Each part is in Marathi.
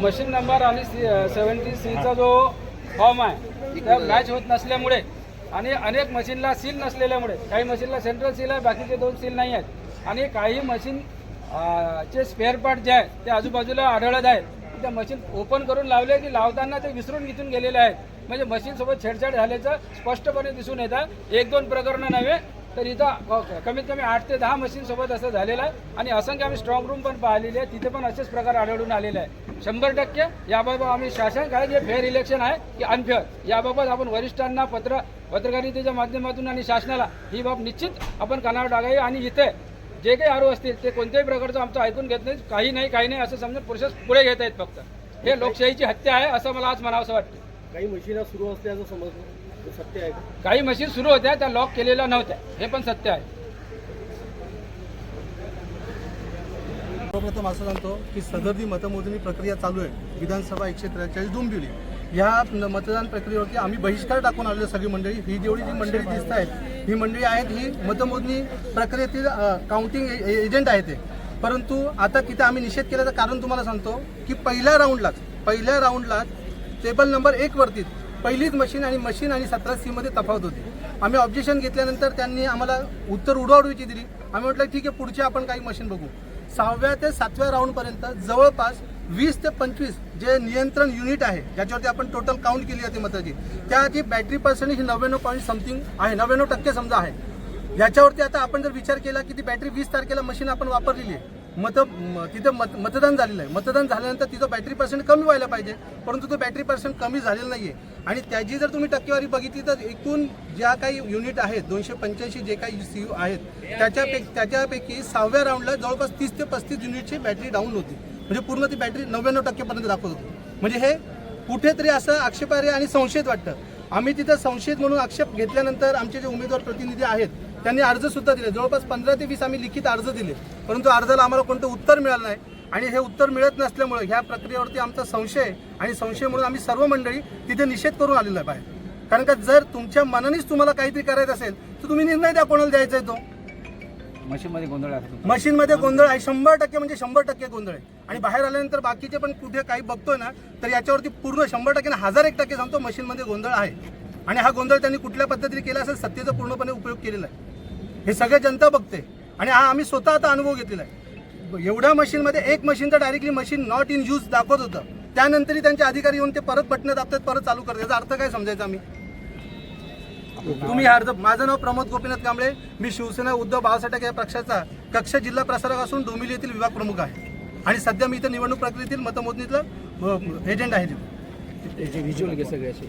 मशीन नंबर आणि सेवन्टी सीचा जो फॉर्म आहे त्या मॅच होत नसल्यामुळे आणि अनेक मशीनला सील नसलेल्यामुळे काही मशीनला सेंट्रल सील आहे बाकीचे दोन सील नाही आहेत. आणि काही मशीन चे स्पेअर पार्ट जे आहे ते आजूबाजूला आढळत आहेत. त्या मशीन ओपन करून लावले की लावताना ते विसरून इथून गेलेले आहेत. म्हणजे मशीन सोबत छेडछाड झाल्याचं स्पष्टपणे दिसून येतं. एक दोन प्रकरणं नव्हे तर इथं कमीत कमी आठ ते दहा मशीन सोबत असं झालेलं आहे. आणि असंख्य आम्ही स्ट्रॉंग रूम पण पाहिलेली आहे तिथे पण असेच प्रकार आढळून आलेले आहे शंभर टक्के. याबाबत आम्ही शासन काय जे फेअर इलेक्शन आहे की अनफेअर याबाबत आपण वरिष्ठांना पत्र पत्रकारितेच्या माध्यमातून आणि शासनाला ही बाब निश्चित आपण कानावर टाकावी. आणि इथे जे काही आरोप असतील ते कोणत्याही प्रकारचं आमचं ऐकून घेत नाही काही नाही काही नाही असं समजून प्रोसेस पुढे घेत आहेत फक्त. हे लोकशाहीची हत्या आहे असं मला आज म्हणावंसं वाटतं. काही मशीना सुरू असल्याचं समजलं. सत्य आहे का? काही मशीन सुरू होत्या त्या लॉक केलेल्या नव्हत्या. हे पण सत्य आहे. सर्वप्रथम असं सांगतो की सदर जी मतमोजणी प्रक्रिया चालू आहे. विधानसभा एकशे त्रेचाळीस डोंबिवली ह्या मतदान प्रक्रियेवरती आम्ही बहिष्कार टाकून आलेलो सगळी मंडळी. ही जेवढी जी मंडळी दिसत आहेत ही मंडळी आहेत ही मतमोजणी प्रक्रियेतील काउंटिंग एजंट आहे ते. परंतु आता तिथे आम्ही निषेध केल्याचं कारण तुम्हाला सांगतो की पहिल्या राऊंडलाच पहिल्या राऊंडलाच टेबल नंबर एक वरती पहिलीच मशीन आणि मशीन आणि सतरा सीमध्ये तफावत होती. आम्ही ऑब्जेक्शन घेतल्यानंतर त्यांनी आम्हाला उत्तर उडवाडवीची दिली. आम्ही म्हटलं ठीक आहे पुढची आपण काही मशीन बघू. सहाव्या ते सातव्या राऊंडपर्यंत जवळपास वीस ते पंचवीस जे नियंत्रण युनिट आहे ज्याच्यावरती आपण टोटल काउंट केली जाते मताची त्याची बॅटरी पर्सेंटेज ही नव्याण्णव पॉईंट समथिंग आहे नव्याण्णव टक्के समजा आहे. याच्यावरती आता आपण जर विचार केला की ती बॅटरी वीस तारखेला मशीन आपण वापरलेली आहे मत तिथं मत मतदान झालेलं आहे. मतदान झाल्यानंतर तिथं बॅटरी पर्सेंट कमी व्हायला पाहिजे. परंतु तो बॅटरी पर्सेंट कमी झालेलं नाही आहे आणि त्याची जर तुम्ही टक्केवारी बघितली तर एकूण ज्या काही युनिट आहेत दोनशे पंच्याऐंशी जे काही सी यू आहेत त्याच्यापैकी त्याच्यापैकी सहाव्या राऊंडला जवळपास तीस ते पस्तीस युनिटची बॅटरी डाऊन होती. म्हणजे पूर्ण ती बॅटरी नव्याण्णव टक्केपर्यंत दाखवत होती. म्हणजे हे कुठेतरी असं आक्षेपार्ह आणि संशयित वाटतं. आम्ही तिथं संशयित म्हणून आक्षेप घेतल्यानंतर आमचे जे उमेदवार प्रतिनिधी आहेत त्यांनी अर्ज सुद्धा दिले. जवळपास पंधरा ते वीस आम्ही लिखित अर्ज दिले. परंतु अर्जाला आम्हाला कोणतं उत्तर मिळालं नाही आणि हे उत्तर मिळत नसल्यामुळे ह्या प्रक्रियेवरती आमचा संशय आणि संशय म्हणून आम्ही सर्व मंडळी तिथे निषेध करून आलेलो आहे बाहेर. कारण का जर तुमच्या मनानेच तुम्हाला काहीतरी करायचं असेल तर तुम्ही निर्णय द्या कोणाला द्यायचा आहे तो. मशीनमध्ये गोंधळ आहे मशीनमध्ये गोंधळ आहे. शंभर टक्के म्हणजे शंभर टक्के गोंधळ आहे. आणि बाहेर आल्यानंतर बाकीचे पण कुठे काही बघतोय ना तर याच्यावरती पूर्ण शंभर टक्के ना हजार एक टक्के सांगतो मशीनमध्ये गोंधळ आहे. आणि हा गोंधळ त्यांनी कुठल्या पद्धतीने केला असेल सत्तेचा पूर्णपणे उपयोग केलेला आहे हे सगळे जनता बघते आणि हा आम्ही स्वतः आता अनुभव घेतलेला आहे एवढ्या मशीनमध्ये एक मशीन तर directly machine not in use दाखवत होतं त्यानंतरही त्यांचे अधिकारी येऊन ते परत बटणं दाबतात परत चालू करतात याचा अर्थ काय समजायचा आम्ही तुम्ही अर्ज माझं नाव प्रमोद गोपीनाथ कांबळे मी शिवसेना उद्धव बाळासाहेब या पक्षाचा कक्ष जिल्हा प्रसारक असून डोंबिवली येथील विभाग प्रमुख आहे आणि सध्या मी इथं निवडणूक प्रक्रियेतील मतमोजणीतलं एजंट आहे तिथे व्हिज्युअल सगळ्याशी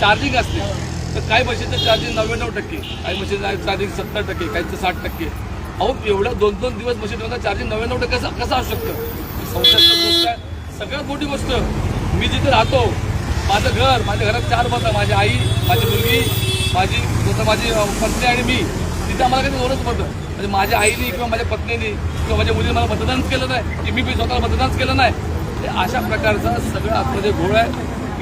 चार्जिंग असते. तर काही मशीनचं चार्जिंग नव्याण्णव टक्के काही मशीनचं चार्जिंग सत्तर टक्के काहीचं साठ टक्के. अहो एवढ्या दोन दोन दिवस मशीन चार्जिंग नव्याण्णव टक्के कसं कसं असू शकतं? संशयास्पद गोष्ट आहे. सगळ्यात मोठी गोष्ट मी जिथे राहतो माझं घर माझ्या घरात चार मतं माझी आई माझी मुलगी माझी जसं माझी पत्नी आणि मी तिथे आम्हाला काही दोनच मतं म्हणजे माझ्या आईने किंवा माझ्या पत्नीने किंवा माझ्या मुलीने मला मतदानच केलं नाही की मी स्वतःला मतदानच केलं नाही. अशा प्रकारचा सगळं आतमध्ये घोळ आहे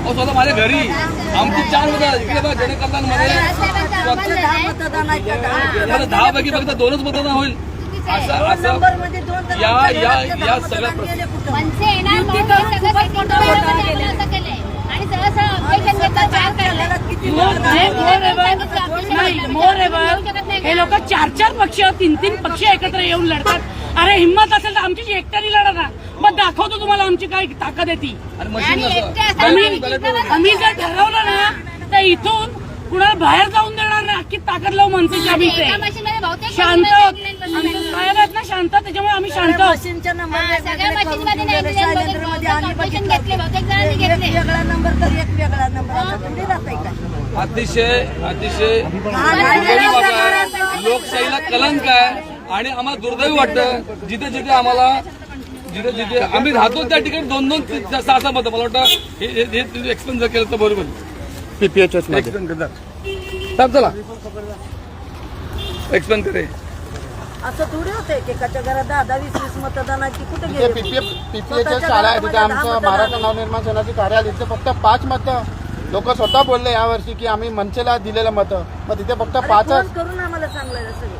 अहो स्वतः माझ्या घरी. आमची चार मतं आहेत. इकडे बघा मला दहा पैकी फक्त दोनच मतदान होईल. असं असं या या या सगळ्या प्र- मनसे येणार म्हणून हे हे लोक चार चार पक्ष तीन तीन पक्ष एकत्र येऊन लढतात. अरे हिंमत असेल तर आमची एकट्याने लढा ना मग दाखवतो तुम्हाला आमची काय ताकद आहे ती. आणि मशीन आणि एकटे नसतं असताना आम्ही जर ठरवलं ना तर इथून कुणाला बाहेर जाऊन देणार ना अख्खी ताकद लावू आम्ही इथे. बहुतेक शांत. machine आहोत. मध्ये 99% आमचे साहेब आहेत ना शांत त्याच्यामुळे आम्ही शांत. आहोत मशीनच्या नंबर सगळ्या वेगवेगळे machine करून मध्ये ठेवलेले. 99% शैलेंद्रमध्ये आम्ही बहुतेक बघितलं घेतले, बहुतेक जणांनी एक घेतले. वेगळा नंबर तर एक वेगळा नंबर आता तुम्ही जाताय काय अतिशय अतिशय लोकशाहीला कलंक आहे आणि आम्हाला दुर्दैवी वाटतं. जिथे जिथे आम्हाला जिथे जिथे आम्ही राहतो त्या ठिकाणी दोन दोन सहा सहा मतं. मला वाटतं हे हे- हे एक्सप्लेन जर केलं तर बरोबर. एक्सप्लेन करतात साहेब चला. एक्सप्लेन करे असं थोडी होते की एकाच्या घरात दहा दहा वीस वीस मतदानाची कुठे तिथे गेले पीपीएफ पीपीएच्या स्वतःच्या शाळा आहे तिथे गावामध्ये दहा आमचं मतदान महाराष्ट्र आहे. नवनिर्माण सेनाचे कार्यालय. तिथे फक्त पाच मतं. लोक स्वतः बोलले यावर्षी की आम्ही मनसेला दिलेलं मतं. मग तिथे फक्त पाचच फोन करून आम्हाला सांगलं सगळे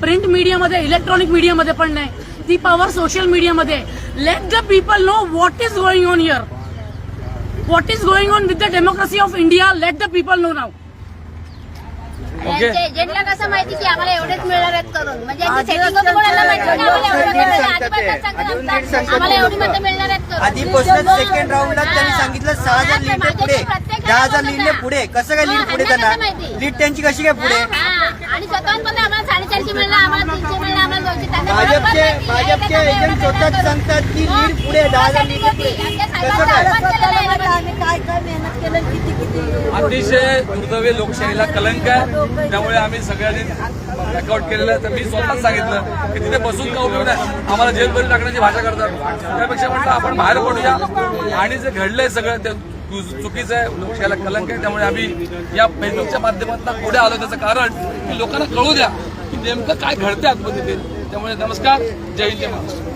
प्रिंट मीडियामध्ये इलेक्ट्रॉनिक मीडियामध्ये पण नाही. ती पॉवर सोशल मीडियामध्ये. Let the people know what is going on here what is going on with the democracy of India let the people know now okay. यांच्या एजंटला कसं माहिती की आम्हाला एवढेच मिळणार आहेत करून? म्हणजे यांची setting होतं कोणाला माहिती की आम्हाला एवढे मतं मिळणार. आधीपासूनच सांगतात आम्हाला एवढी मतं मिळणार आहेत करून. आधीपासूनच सेकंड राऊंडला त्यांनी सांगितलं सहा हजार पुढे. दहा हजार लीडने पुढे. कसं काय लीड पुढे त्यांना? लीड त्यांची कशी काय पुढे? हा, आणि स्वतःहून पण भाजपचे भाजपचे एजंट स्वतःच सांगतात की. लीड पुढे दहा हजार लीड पुढे कसं काय? अतिशय दुर्दैवी लोकशाहीला कलंक आहे. त्यामुळे आम्ही सगळ्यांनी बॅकआउट केलेलं आहे. तर मी स्वतःच सांगितलं की तिथे बसून का उपयोग नाही? आम्हाला जेलभरी टाकण्याची भाषा करतात. त्यापेक्षा म्हटलं आपण बाहेर पडूया. आणि जे घडलंय सगळं ते चु- चुकीचं आहे. लोकशाहीला कलंक आहे. त्यामुळे आम्ही या फेसबुकच्या माध्यमातून पुढे आलो. त्याचं कारण की लोकांना कळू द्या. नेमकं काय घडतंय आतमध्ये ते? त्यामुळे नमस्कार जय हिंद जय महाराष्ट्र.